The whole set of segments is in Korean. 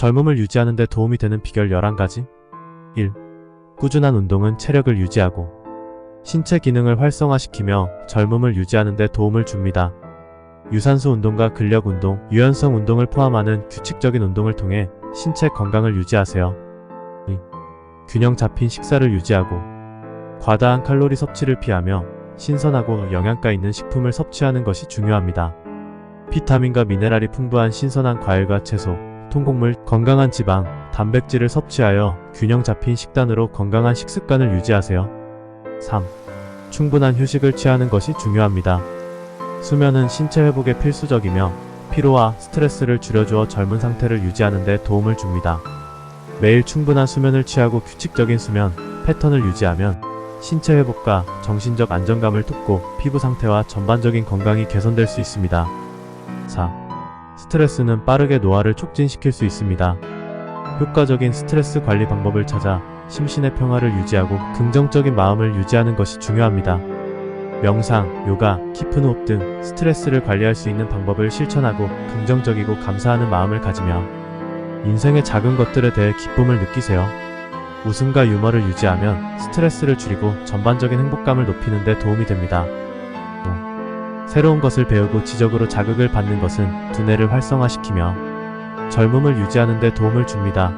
젊음을 유지하는 데 도움이 되는 비결 11가지 1. 꾸준한 운동은 체력을 유지하고 신체 기능을 활성화시키며 젊음을 유지하는 데 도움을 줍니다. 유산소 운동과 근력 운동, 유연성 운동을 포함하는 규칙적인 운동을 통해 신체 건강을 유지하세요. 2. 균형 잡힌 식사를 유지하고 과다한 칼로리 섭취를 피하며 신선하고 영양가 있는 식품을 섭취하는 것이 중요합니다. 비타민과 미네랄이 풍부한 신선한 과일과 채소, 통곡물, 건강한 지방, 단백질을 섭취하여 균형 잡힌 식단으로 건강한 식습관을 유지하세요. 3. 충분한 휴식을 취하는 것이 중요합니다. 수면은 신체 회복에 필수적이며 피로와 스트레스를 줄여주어 젊은 상태를 유지하는 데 도움을 줍니다. 매일 충분한 수면을 취하고 규칙적인 수면 패턴을 유지하면 신체 회복과 정신적 안정감을 돕고 피부 상태와 전반적인 건강이 개선될 수 있습니다. 4. 스트레스는 빠르게 노화를 촉진시킬 수 있습니다. 효과적인 스트레스 관리 방법을 찾아 심신의 평화를 유지하고 긍정적인 마음을 유지하는 것이 중요합니다. 명상, 요가, 깊은 호흡 등 스트레스를 관리할 수 있는 방법을 실천하고 긍정적이고 감사하는 마음을 가지며 인생의 작은 것들에 대해 기쁨을 느끼세요. 웃음과 유머를 유지하면 스트레스를 줄이고 전반적인 행복감을 높이는 데 도움이 됩니다. 또, 새로운 것을 배우고 지적으로 자극을 받는 것은 두뇌를 활성화시키며 젊음을 유지하는 데 도움을 줍니다.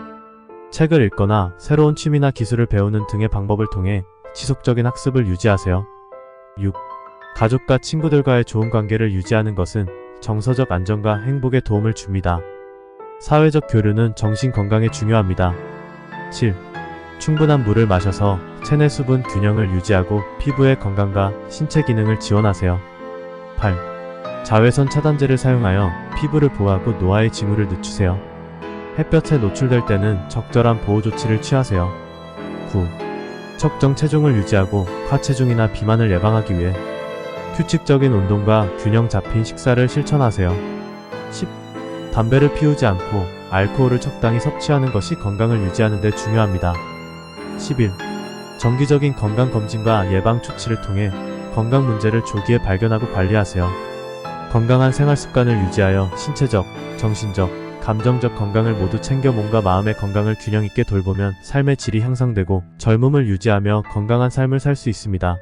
책을 읽거나 새로운 취미나 기술을 배우는 등의 방법을 통해 지속적인 학습을 유지하세요. 6. 가족과 친구들과의 좋은 관계를 유지하는 것은 정서적 안정과 행복에 도움을 줍니다. 사회적 교류는 정신 건강에 중요합니다. 7. 충분한 물을 마셔서 체내 수분 균형을 유지하고 피부의 건강과 신체 기능을 지원하세요. 8. 자외선 차단제를 사용하여 피부를 보호하고 노화의 징후를 늦추세요. 햇볕에 노출될 때는 적절한 보호 조치를 취하세요. 9. 적정 체중을 유지하고 과체중이나 비만을 예방하기 위해 규칙적인 운동과 균형 잡힌 식사를 실천하세요. 10. 담배를 피우지 않고 알코올을 적당히 섭취하는 것이 건강을 유지하는 데 중요합니다. 11. 정기적인 건강검진과 예방 조치를 통해 건강 문제를 조기에 발견하고 관리하세요. 건강한 생활 습관을 유지하여 신체적, 정신적, 감정적 건강을 모두 챙겨 몸과 마음의 건강을 균형 있게 돌보면 삶의 질이 향상되고 젊음을 유지하며 건강한 삶을 살 수 있습니다.